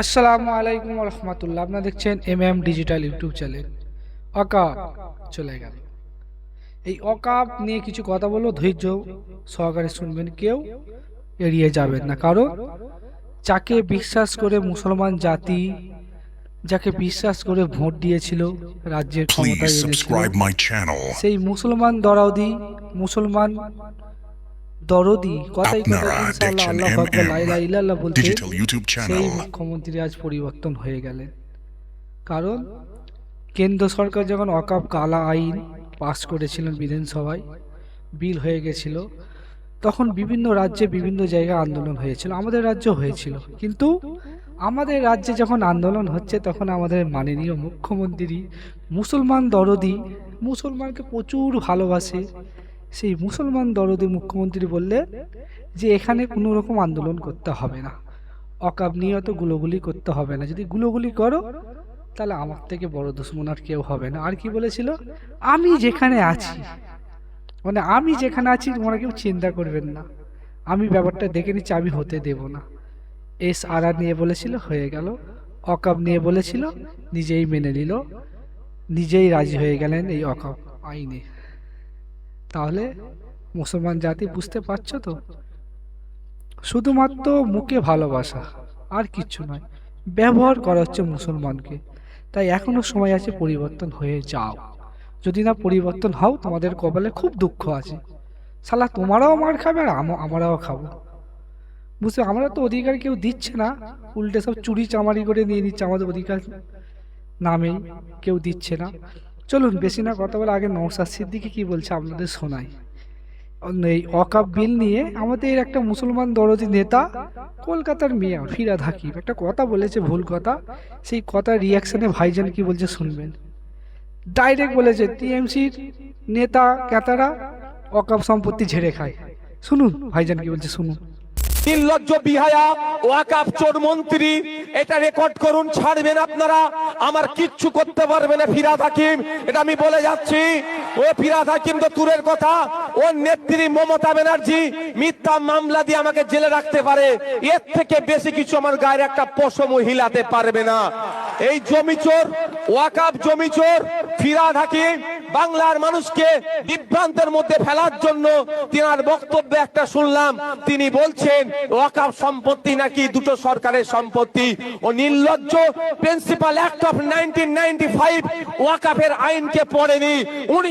আসসালামু আলাইকুম রহমতুল্লাহ। আপনারা দেখছেন M M digital YouTube channel. অকাপ চলে গেল। এই অকাপ নিয়ে কিছু কথা বলব ধৈর্য সহকারে শুনবেন কেউ এড়িয়ে যাবেন না। কারণ যাকে বিশ্বাস করে মুসলমান জাতি যাকে বিশ্বাস করে ভোট দিয়েছিল রাজ্যের ক্ষমতায়. সেই মুসলমান দরাউদি মুসলমান দরদি কথাই কথা ইনশাআল্লাহ আল্লাহ আকবার লা ইলাহা ইল্লাল্লাহ বলতে সেই মুখ্যমন্ত্রী আজ পরিবর্তন হয়ে গেলেন। কারণ কেন্দ্র সরকার যখন অকাপ কালা আইন পাস করেছিলেন বিধানসভায় বিল হয়ে গেছিল তখন বিভিন্ন রাজ্যে বিভিন্ন জায়গায় আন্দোলন হয়েছিল আমাদের রাজ্য হয়েছিল। কিন্তু আমাদের রাজ্যে যখন আন্দোলন হচ্ছে তখন আমাদের মাননীয় মুখ্যমন্ত্রী মুসলমান দরদি মুসলমানকে প্রচুর ভালোবাসে সেই মুসলমান দরদি মুখ্যমন্ত্রী বললে যে এখানে কোনো রকম আন্দোলন করতে হবে না। অকাব নিয়ে গুলোগুলি করতে হবে না। যদি গুলোগুলি করো, তাহলে আমার থেকে বড় দুশ্মন আর কেউ হবে না। আর কি বলেছিল? আমি যেখানে আছি। মানে আমি যেখানে আছি, তোমরা কেউ চিন্তা করবেন না। আমি ব্যাপারটা দেখে নিচ্ছি, আমি হতে দেব না। এস আর নিয়ে বলেছিল, হয়ে গেল। অকাব নিয়ে বলেছিল, নিজেই মেনে নিল। নিজেই রাজি হয়ে গেলেন এই অকাব আইনে। তাহলে মুসলমান জাতি বুঝতে পারছ তো? শুধুমাত্র মুখে ভালোবাসা, আর কিচ্ছু নয়, ব্যবহার করা হচ্ছে মুসলমানকে। তাই এখনও সময় আছে পরিবর্তন হয়ে যাও। যদি না পরিবর্তন হও, তোমাদের কপালে খুব দুঃখ আছে। শালা, তোমারাও মার খাবে আর আমরাও খাব। বুঝতে আমরা তো অধিকার কেউ দিচ্ছে না। উল্টে সব চুরি চামারি করে নিয়ে নিচ্ছে, আমাদের অধিকার নামেই কেউ দিচ্ছে না। চলুন, বেশি না কথা বলে আগে নৌসাদ সিদ্দিকি কি বলছে আপনাদের শোনাই। এই অকাপ বিল নিয়ে আমাদের একটা মুসলমান দরদি নেতা, কলকাতার মেয়র ফিরাদ হাকিম, একটা কথা বলেছে, ভুল কথা। সেই কথার রিয়াকশনে ভাইজান কি বলছে শুনবেন। ডাইরেক্ট বলেছে, টিএমসির নেতা ক্যাতারা অকাপ সম্পত্তি ঝেড়ে খায়। শুনুন, ভাইজান কি বলছে, শুনুন। নির্লজ্জ বিহায়া ওয়াকাপ চোর মন্ত্রী এটা রেকর্ড করুন, ছাড়বেন আপনারা। আমার কিচ্ছু করতে পারবে না ফিরাদ হাকিম। এটা আমি বলে যাচ্ছি। ও ফিরাদ হাকিম তো দূরের কথা। ওর নেত্রী মমতা ব্যানার্জি, মিথ্যা মামলা দিয়ে আমাকে জেলে রাখতে পারে। এর থেকে বেশি কিছু আমার গায়ের একটা পশম হিলাতে পারবে না। এই জমি চোর ওয়াকাপ জমি চোর ফিরাদ হাকিম বাংলার মানুষকে বিভ্রান্তের মধ্যে ফেলার জন্য তিনার বক্তব্যে একটা শুনলাম। তিনি বলছেন ওয়াকাফ সম্পত্তি নাকি দুটো সরকারের সম্পত্তি? ও নির্লজ্জ, প্রিন্সিপাল অ্যাক্ট অফ নাইনটিন ওয়াকাফের আইনকে পড়েনি।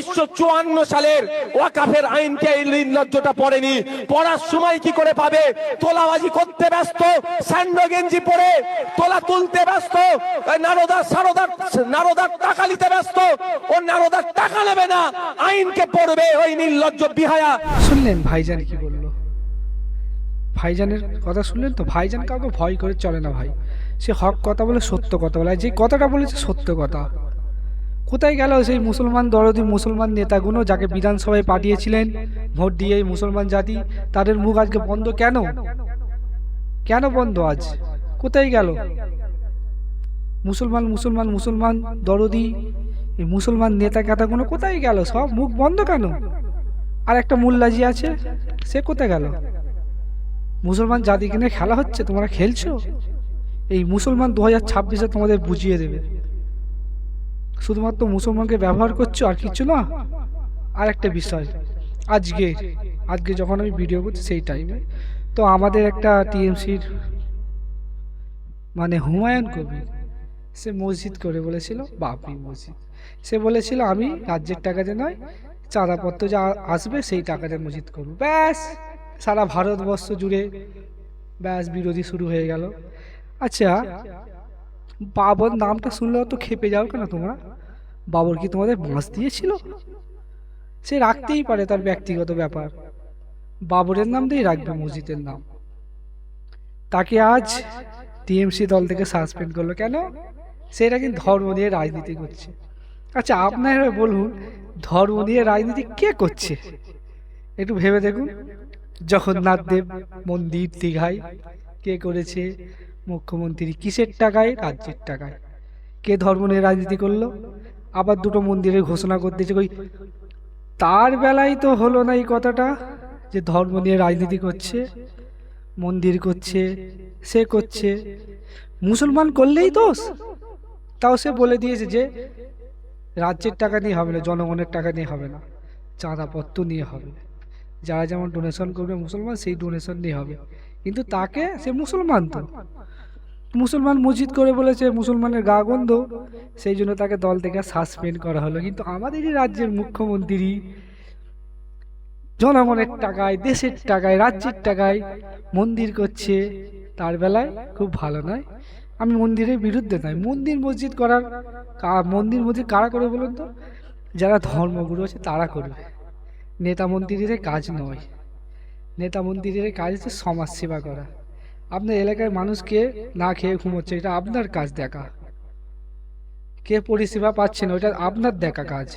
উনিশশো সালের ওয়াকাফের আইনকে এই নির্লজ্জটা পড়েনি। পড়ার সময় কি করে পাবে? তোলাবাজি করতে ব্যস্ত স্যান্ডো গেঞ্জি পরে তোলা তুলতে ব্যস্ত নারদার সারদার নারদার টাকা নিতে ব্যস্ত, ও নারদার টাকা নেবে না। আইনকে পড়বে ওই নির্লজ্জ বিহায়া। শুনলেন ভাইজান কি বলল? ভাইজানের কথা শুনলেন তো? ভাইজান কাউকে ভয় করে চলে না ভাই। সে হক কথা বলে সত্য কথা বলে যে কথাটা বলেছে সত্য কথা। কোথায় গেল সেই মুসলমান দরদি মুসলমান নেতাগুলো যাকে বিধানসভায় পাঠিয়েছিলেন? ভোট দিয়ে মুসলমান জাতি তাদের মুখ আজকে বন্ধ কেন? কেন বন্ধ আজ? কোথায় গেল? মুসলমান মুসলমান মুসলমান দরদি, এই মুসলমান নেতা কেতাগুলো কোথায় গেল? সব মুখ বন্ধ কেন? আর একটা মোল্লাজি আছে, সে কোথায় গেল? মুসলমান জাতিকে নিয়ে খেলা হচ্ছে, তোমরা খেলছো? এই মুসলমান দু হাজার ছাব্বিশে তোমাদের বুঝিয়ে দেবে। শুধুমাত্র মুসলমানকে ব্যবহার করছ আর কিছু না? আর একটা বিষয়। আজকে আজকে যখন আমি ভিডিও করছি সেই টাইমে তো আমাদের একটা টিএমসির মানে হুমায়ুন কবির, সে মসজিদ করে বলেছিল বাবরি মসজিদ। সে বলেছিল, আমি রাজ্যের টাকাতে নয়, চাঁদাপত্র যা আসবে সেই টাকাতে মসজিদ করব। ব্যাস, সারা ভারতবর্ষ জুড়ে ব্যাস বিরোধী শুরু হয়ে গেল। আচ্ছা বাবর নামটা শুনলেও তো খেপে যাও কেন তোমরা? বাবর কি তোমাদের বাঁশ দিয়েছিল? সে রাখতেই পারে তার ব্যক্তিগত ব্যাপার। বাবরের নাম দিয়েই রাখবে মসজিদের নাম। তাকে আজ টিএমসি দল থেকে সাসপেন্ড করল কেন? সেটা কিন্তু ধর্ম নিয়ে রাজনীতি করছে। আচ্ছা আপনারা বলুন, ধর্ম নিয়ে রাজনীতি কে করছে? একটু ভেবে দেখুন। জগন্নাথ দেব, মন্দির, দীঘায় কে করেছে? মুখ্যমন্ত্রী কিসের টাকায়? রাজ্যের টাকায়। কে ধর্ম নিয়ে রাজনীতি করল? আবার দুটো মন্দিরের ঘোষণা করতেছে ওই তার বেলায় তো হলো না এই কথাটা, যে ধর্ম নিয়ে রাজনীতি করছে, মন্দির করছে, সে করছে। মুসলমান করলেই দোষ। তাও সে বলে দিয়েছে যে, রাজ্যের টাকা নিয়ে হবে না, জনগণের টাকা নিয়ে হবে না, চাঁদাপত্র নিয়ে হবে। যারা যেমন ডোনেশন করবে মুসলমান, সেই ডোনেশন নিয়ে হবে। কিন্তু তাকে, সে মুসলমান তো। মুসলমান মসজিদ করে বলেছে, মুসলমানের গা গন্ধ। সেই জন্য তাকে দল থেকে সাসপেন্ড করা হলো। কিন্তু আমাদেরই রাজ্যের মুখ্যমন্ত্রী জনগণের টাকায়, দেশের টাকায়, রাজ্যের টাকায় মন্দির করছে, তার বেলায় খুব ভালো নয়। আমি মন্দিরের বিরুদ্ধে নয়। মন্দির মসজিদ করার মন্দির মসজিদ কারা করে বলুন তো? যারা ধর্মগুরু আছে তারা করবে। নেতা মন্ত্রীদের কাজ নয়। নেতা মন্ত্রীদের কাজ হচ্ছে সমাজ সেবা করা। আপনার এলাকার মানুষকে না খেয়ে ঘুমোচ্ছে, এটা আপনার কাজ দেখা। কে পরিষেবা পাচ্ছে না ওটা আপনার দেখা কাজ।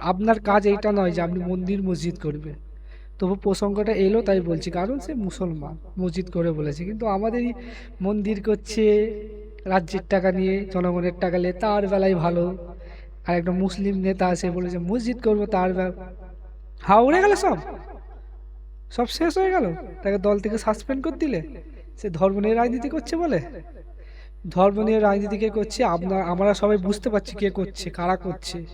আপনার কাজ এইটা নয় যে আপনি মন্দির মসজিদ করবে তবু প্রসঙ্গটা এলো, তাই বলছি, কারণ সে মুসলমান, মসজিদ করে বলেছে। কিন্তু আমাদেরই মন্দির করছে, রাজ্যের টাকা নিয়ে, জনগণের টাকা নিয়ে, তার বেলায় ভালো। আর একটা মুসলিম নেতা আছে, বলেছে, মসজিদ করব তার বেলা হা, উড়ে গেল সব। সব শেষ হয়ে গেল। তাকে দল থেকে সাসপেন্ড করে দিলে। সে ধর্ম নিয়ে রাজনীতি করছে বলে? ধর্ম নিয়ে রাজনীতি কে করছে? আপনার, আমরা সবাই বুঝতে পারছি কে করছে, কারা করছে।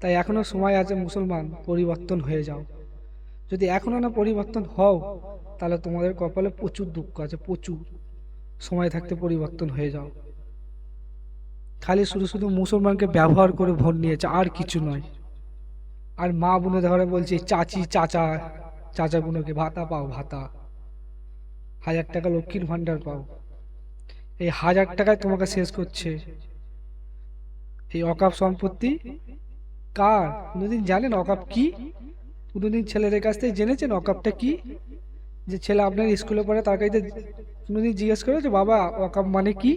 তাই এখনও সময় আছে মুসলমান পরিবর্তন হয়ে যাও। যদি এখনও না পরিবর্তন হও, তাহলে তোমাদের কপালে প্রচুর দুঃখ আছে, প্রচুর। সময় থাকতে পরিবর্তন হয়ে যাও। খালি শুধু শুধু মুসলমানকে ব্যবহার করে ভোট নিয়েছে, আর কিছু নয়। আর মা বোনে ধরে বলছে, চাচি, চাচা চাচা বোনকে ভাতা পাও, ভাতা। হাজার টাকা লক্ষ্মীর ভান্ডার পাও। এই হাজার টাকায় তোমাকে শেষ করছে। এই অকাপ সম্পত্তি কার? কোনোদিন জানেন অকাপ কি? কোনোদিন ছেলেদের কাছ থেকে জেনেছেন অকাপটা কি? যে ছেলে আপনার স্কুলে পড়ে তার কাছে কোনোদিন জিজ্ঞেস করে যে, বাবা, অকাপ মানে কি?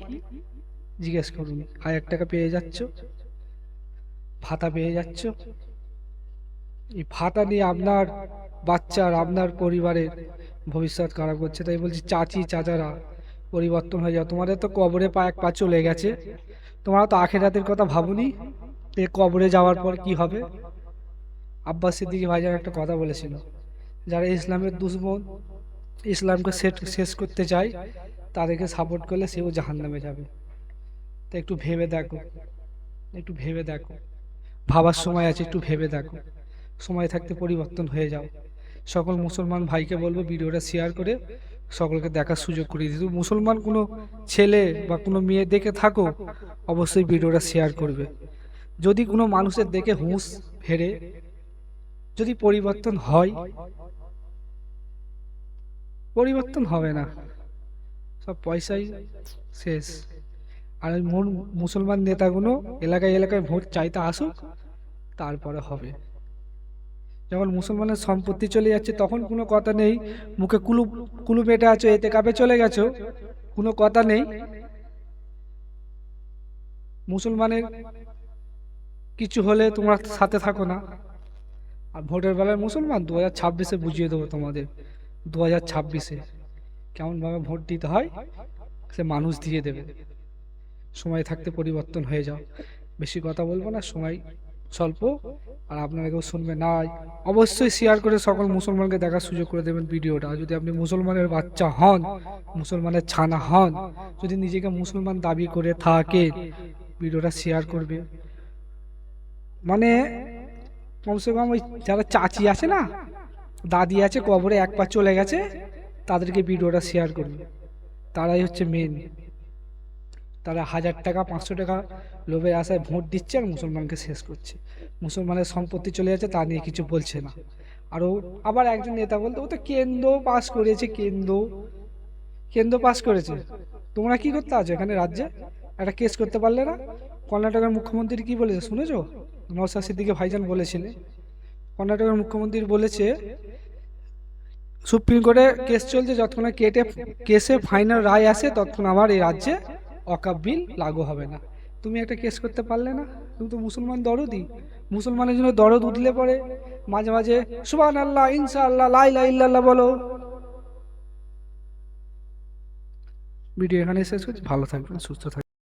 জিজ্ঞেস করুন। হাজার টাকা পেয়ে যাচ্ছ। ভাতা পেয়ে যাচ্ছ। এই ভাতা নিয়ে আপনার বাচ্চার, আপনার পরিবারের ভবিষ্যৎ খারাপ করছে, তাই বলছি চাচি, চাচারা, পরিবর্তন হয়ে যাও। তোমাদের তো কবরে পা এক পা চলে গেছে। তোমরা তো আখেরাতের কথা ভাবুনি যে কবরে যাওয়ার পর কি হবে? আব্বাস সিদ্দিকী ভাইজান একটা কথা বলেছিল, যারা ইসলামের দুশ্মন, ইসলামকে সেট শেষ করতে চায়, তাদেরকে সাপোর্ট করলে সেও জাহান্নামে যাবে। তা একটু ভেবে দেখো, একটু ভেবে দেখো। ভাবার সময় আছে, একটু ভেবে দেখো। সময় থাকতে পরিবর্তন হয়ে যাও। সকল মুসলমান ভাইকে বলব ভিডিওটা শেয়ার করে সকলকে দেখার সুযোগ করে দিতে। মুসলমান কোনো ছেলে বা কোনো মেয়ে দেখে থাকো, অবশ্যই ভিডিওটা শেয়ার করবে। যদি কোনো মানুষের দেখে হুঁশ ফেরে, যদি পরিবর্তন হয়, পরিবর্তন হবে না। সব পয়সাই শেষ। আর ওই মুসলমান নেতাগুলো এলাকায় এলাকায় ভোট চাইতে আসুক, তারপরে হবে। যখন মুসলমানের সম্পত্তি চলে যাচ্ছে, তখন কোনো কথা নেই। মুখে কুলু কুলু পেটে আছো, এতে কাপে চলে গেছো? কোনো কথা নেই? মুসলমানের কিছু হলে তোমরা সাথে থাকো না। আর ভোটের বেলায় মুসলমান দু হাজার ছাব্বিশে বুঝিয়ে দেবো তোমাদের। দু হাজার ছাব্বিশে কেমনভাবে ভোট দিতে হয়, সে মানুষ দিয়ে দেবে। সময় থাকতে পরিবর্তন হয়ে যাও। বেশি কথা বলব না, সময় স্বল্প, আর আপনারা কেউ শুনবে না। অবশ্যই শেয়ার করে সকল মুসলমানকে দেখার সুযোগ করে দেবেন ভিডিওটা। যদি আপনি মুসলমানের বাচ্চা হন, মুসলমানের ছানা হন, যদি নিজেকে মুসলমান দাবি করে থাকে, ভিডিওটা শেয়ার করবে। মানে কমসে কম ওই যারা চাচি আছে না, দাদি আছে, কবরে এক পা চলে গেছে, তাদেরকে ভিডিওটা শেয়ার করবে। তারাই হচ্ছে মেন তারা হাজার টাকা, পাঁচশো টাকা লোভের আশায় ভোট দিচ্ছে আর মুসলমানকে শেষ করছে। মুসলমানের সম্পত্তি চলে যাচ্ছে, তা নিয়ে কিছু বলছে না। আরও আবার একজন নেতা বলতে, ও তো কেন্দ্র পাস করেছে, কেন্দ্র। কেন্দ্র পাস করেছে। তোমরা কি করতে আছো এখানে রাজ্যে? একটা কেস করতে পারলে না? কর্ণাটকের মুখ্যমন্ত্রী কি বলেছে শুনেছো? নওসাদ সিদ্দিকে ভাইজান বলেছিলেন কর্ণাটকের মুখ্যমন্ত্রী বলেছে, সুপ্রিম কোর্টে কেস চলছে, যতক্ষণ কেটে কেসে ফাইনাল রায় আসে, ততক্ষণ আমার এই রাজ্যে অকাপ বিল লাগু হবে না। তুমি একটা কেস করতে পারলে না। তুমি তো মুসলমান দরদই মুসলমানের জন্য দরদ উঠলে পরে মাঝে মাঝে সুবান আল্লাহ ইনসা আল্লাহ লাইলা ইল্লাল্লাহ বলো। ভিডিও এখানে শেষ করছি। ভালো থাকবেন, সুস্থ থাকবেন।